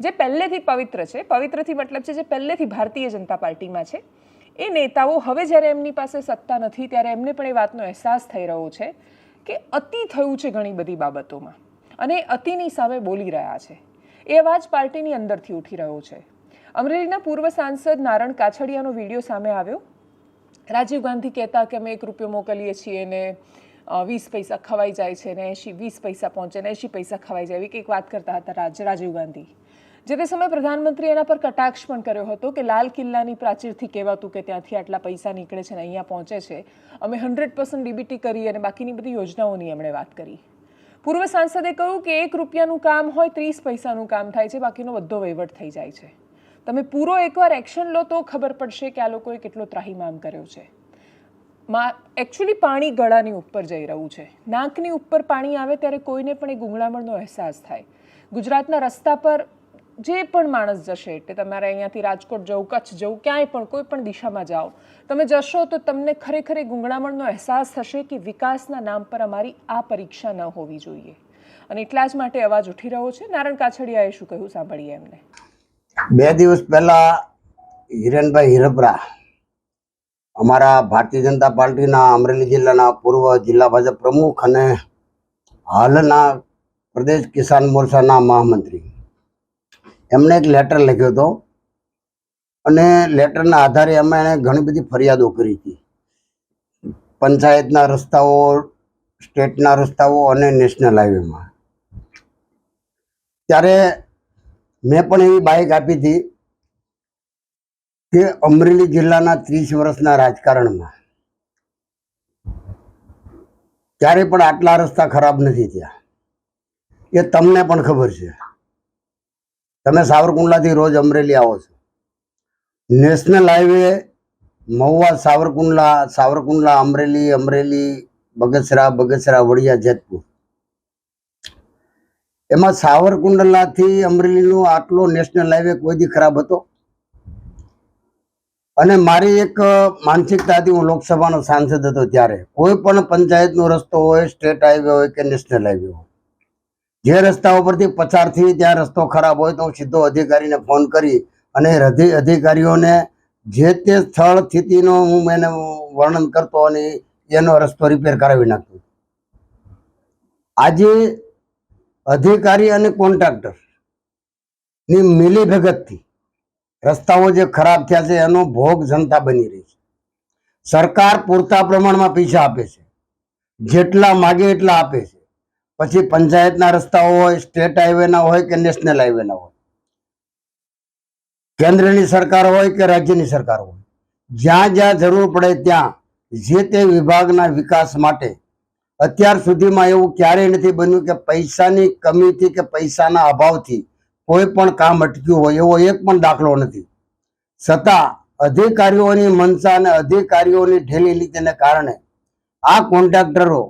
જે પહેલેથી પવિત્ર છે, પવિત્રથી મતલબ છે જે પહેલેથી ભારતીય જનતા પાર્ટીમાં છે, એ નેતાઓ હવે જ્યારે એમની પાસે સત્તા નથી ત્યારે એમને પણ એ વાતનો અહેસાસ થઈ રહ્યો છે કે અતિ થયું છે ઘણી બધી બાબતોમાં અને અતિની સામે બોલી રહ્યા છે. એ અવાજ પાર્ટીની અંદરથી ઉઠી રહ્યો છે. અમરેલીના પૂર્વ સાંસદ નારણ કાછડિયાનો વીડિયો સામે આવ્યો. રાજીવ ગાંધી કહેતા કે અમે એક રૂપિયો મોકલીએ છીએ ને વીસ પૈસા ખવાઈ જાય છે ને, એંશી, વીસ પૈસા પહોંચે ને, એંશી પૈસા ખવાઈ જાય એવી કંઈક વાત કરતા હતા રાજ, રાજીવ ગાંધી. જે તે સમયે પ્રધાનમંત્રી એના પર કટાક્ષ પણ કર્યો હતો કે લાલ કિલ્લાની પ્રાચીરથી કહેવાતું કે ત્યાંથી આટલા પૈસા નીકળે છે ને અહીંયા પહોંચે છે. અમે હંડ્રેડ પર્સન્ટ ડીબીટી કરી અને બાકીની બધી યોજનાઓની એમણે વાત કરી. પૂર્વ સાંસદે કહ્યું કે એક રૂપિયાનું કામ હોય ત્રીસ પૈસાનું કામ થાય છે, બાકીનો બધો વહીવટ થઈ જાય છે. તમે પૂરો એકવાર એક્શન લો તો ખબર પડશે કે આ લોકોએ કેટલો ત્રાહીમામ કર્યો છે. માં એકચ્યુઅલી પાણી ગળાની ઉપર જઈ રહ્યું છે. નાકની ઉપર પાણી આવે ત્યારે કોઈને પણ એ ગુંગળામણનો અહેસાસ થાય. ગુજરાતના રસ્તા પર જે પણ માણસ જશે એટલે તમારે અહીંયાથી રાજકોટ જવું, કચ્છ જવું, ક્યાંય પણ, કોઈ પણ દિશામાં જાઓ, તમે જશો તો તમને ખરેખર ગુંગળામણનો અહેસાસ થશે કે વિકાસના નામ પર અમારી આ પરીક્ષા ન હોવી જોઈએ. અને એટલા જ માટે અવાજ ઉઠી રહ્યો છે. નારણ કાછડિયાએ શું કહ્યું? સાંભળીએ એમને. બે દિવસ પહેલા હિરણભાઈ હિરપરા અમારા ભારતીય જનતા પાર્ટીના અમરેલી જિલ્લાના પૂર્વ જિલ્લા ભાજપ પ્રમુખ અને હાલના પ્રદેશ કિસાન મોરચાના મહામંત્રી. એમણે એક લેટર લખ્યો હતો. અને લેટરના આધારે અમે એણે ઘણી બધી ફરિયાદો કરી હતી. પંચાયતના રસ્તાઓ, સ્ટેટના રસ્તાઓ અને નેશનલ હાઈવેમાં. ત્યારે મેં પણ એવી બાઇક આપી હતી કે અમરેલી જિલ્લાના ત્રીસ વર્ષના રાજકારણમાં. ત્યારે પણ આટલા રસ્તા ખરાબ નથી થયા. એ તમને પણ ખબર છે. તમે સાવરકુંડલાથી રોજ અમરેલી આવો છો. National highway, Mahuva, Savarkundla Savarkundla, Amreli Amreli, Bagasara Bagasara, Vadia, Jetpur. એમાં સાવરકુંડલાથી અમરેલીનો આટલો નેશનલ હાઈવે કોઈ દી ખરાબ હતો? અને મારી એક માનસિકતાથી હું લોકસભાનો સાંસદ હતો ત્યારે. કોઈ પણ પંચાયતનો રસ્તો હોય, સ્ટેટ હાઈવે હોય કે નેશનલ હાઈવે હોય. જે રસ્તા ઉપરથી પસાર થઈ ત્યાં રસ્તો ખરાબ હોય તો હું સીધો અધિકારીને ફોન કરી અને અધિ- અધિકારીઓને જે તે સ્થળ સ્થિતિનો હું એને વર્ણન કરતો અને એનો રસ્તો રિપેર કરાવી નાખતો. આજે અધિકારી અને કોન્ટ્રાક્ટરની મિલી ભગતથી રસ્તાઓ જે ખરાબ થયા છે એનો ભોગ જનતા બની રહી છે. સરકાર પૂરતા પ્રમાણમાં પૈસા આપે છે. જેટલા માગે એટલા આપે છે. પછી પંચાયતના રસ્તાઓ હોય, સ્ટેટ હાઈવેના હોય કે નેશનલ હાઈવેના હોય. કેન્દ્રની સરકાર હોય કે રાજ્યની સરકાર હોય. જ્યાં જ્યાં જરૂર પડે ત્યાં જે તે વિભાગના વિકાસ માટે અત્યાર સુધીમાં એવું ક્યારેય નથી બન્યું કે પૈસાની કમીથી કે પૈસાના અભાવથી કોઈ પણ કામ અટક્યું હોય, એવો એક પણ દાખલો નથી. છતાં અધિકારીઓની મનસા અને અધિકારીઓની ઢેલી નીતિને કારણે આ કોન્ટ્રાક્ટરો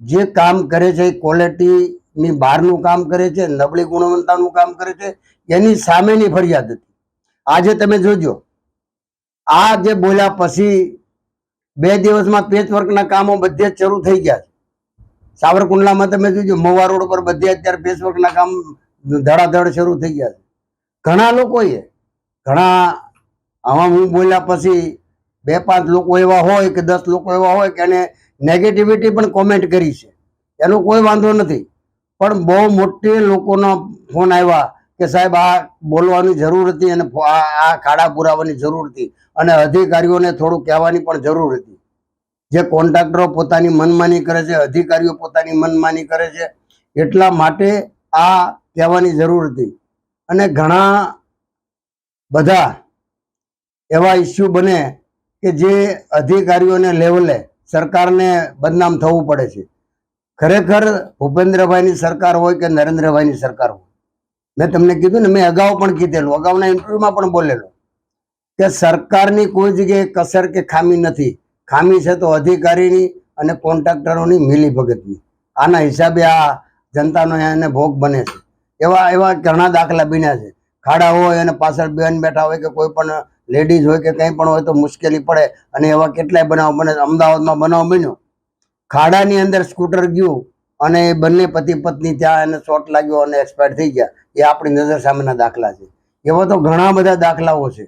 જે કામ કરે છે, એ ક્વોલિટીની બહારનું કામ કરે છે, નબળી ગુણવત્તાનું કામ કરે છે, એની સામેની ફરિયાદ હતી. આજે તમે જોજો, આ જે બોલ્યા પછી બે દિવસમાં પેચ વર્કના કામો બધે જ શરૂ થઈ ગયા છે. સાવરકુંડલામાં તમે જોજો મોવા રોડ પર બધે અત્યારે પેચ વર્કના કામ ધડાધડ શરૂ થઈ ગયા છે. ઘણા લોકોએ, ઘણા, આમાં હું બોલ્યા પછી બે પાંચ લોકો એવા હોય કે દસ લોકો એવા હોય કે એને નેગેટિવિટી પણ કોમેન્ટ કરી છે. એનો કોઈ વાંધો નથી. પણ બહુ મોટી લોકોના ફોન આવ્યા કે સાહેબ આ બોલવાની જરૂર હતી અને આ ખાડા પુરાવાની જરૂર હતી અને અધિકારીઓને થોડું કહેવાની પણ જરૂર હતી. જે કોન્ટ્રાક્ટરો પોતાની મનમાની કરે છે, અધિકારીઓ પોતાની મનમાની કરે છે, એટલા માટે આ કહેવાની જરૂર હતી. અને ઘણા બધા એવા ઇસ્યુ બને કે જે અધિકારીઓને લેવલે સરકારને બદનામ થવું પડે છે. ખરેખર ભૂપેન્દ્રભાઈની સરકાર હોય કે નરેન્દ્રભાઈની સરકાર હોય? મેં તમને કીધું ને, મેં અગાઉ પણ કીધેલું, અગાઉના ઇન્ટરવ્યુમાં પણ બોલેલો કે સરકારની કોઈ જગ્યાએ કસર કે ખામી નથી. ખામી છે તો અધિકારીની અને કોન્ટ્રાક્ટરોની મિલી ભગતની આના હિસાબે આ જનતાનો એને ભોગ બને છે. એવા એવા ઘણા દાખલા બન્યા છે. ખાડા હોય અને પાછળ બેન બેઠા હોય કે કોઈ પણ લેડીઝ હોય કે કંઈ પણ હોય તો મુશ્કેલી પડે. અને એવા કેટલાય બનાવ બને. અમદાવાદમાં બનાવ બન્યો. ખાડાની અંદર સ્કૂટર ગયું અને એ બંને પતિ પત્ની ત્યાં એને શોટ લાગ્યો અને એક્સપાયર થઈ ગયા. એ આપણી નજર સામેના દાખલા છે. એવા તો ઘણા બધા દાખલાઓ છે.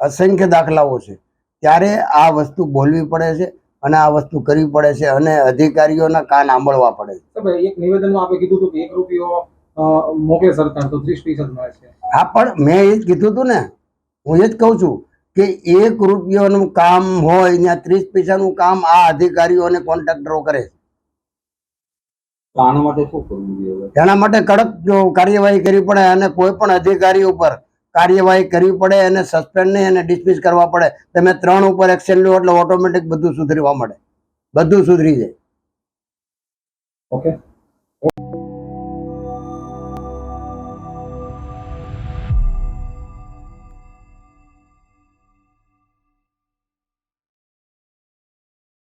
અસંખ્ય દાખલાઓ છે. ત્યારે આ વસ્તુ બોલવી પડે છે અને આ વસ્તુ કરવી પડે છે અને અધિકારીઓના કાન આંબળવા પડે છે. એક નિવેદનમાં આપે કીધું હતું કે એક રૂપિયો મોકલે સરકાર તો ત્રીસ ફીસદ મળે છે. હા પણ મેં એ જ કીધું હતું ને. હું એ જ કહું છું કે એક રૂપિયાનું કામ હોય ત્યાં ત્રીસ પૈસાનું કામ આ અધિકારીઓ અને કોન્ટ્રાક્ટરો કરે છે. એના માટે કડક જો કાર્યવાહી કરવી પડે અને કોઈ પણ અધિકારી ઉપર કાર્યવાહી કરવી પડે અને સસ્પેન્ડ નહીં અને ડિસમિસ કરવા પડે તમે ત્રણ ઉપર એક્શન લો એટલે ઓટોમેટિક બધું સુધરવા મળે. બધું સુધરી જાય. ઓકે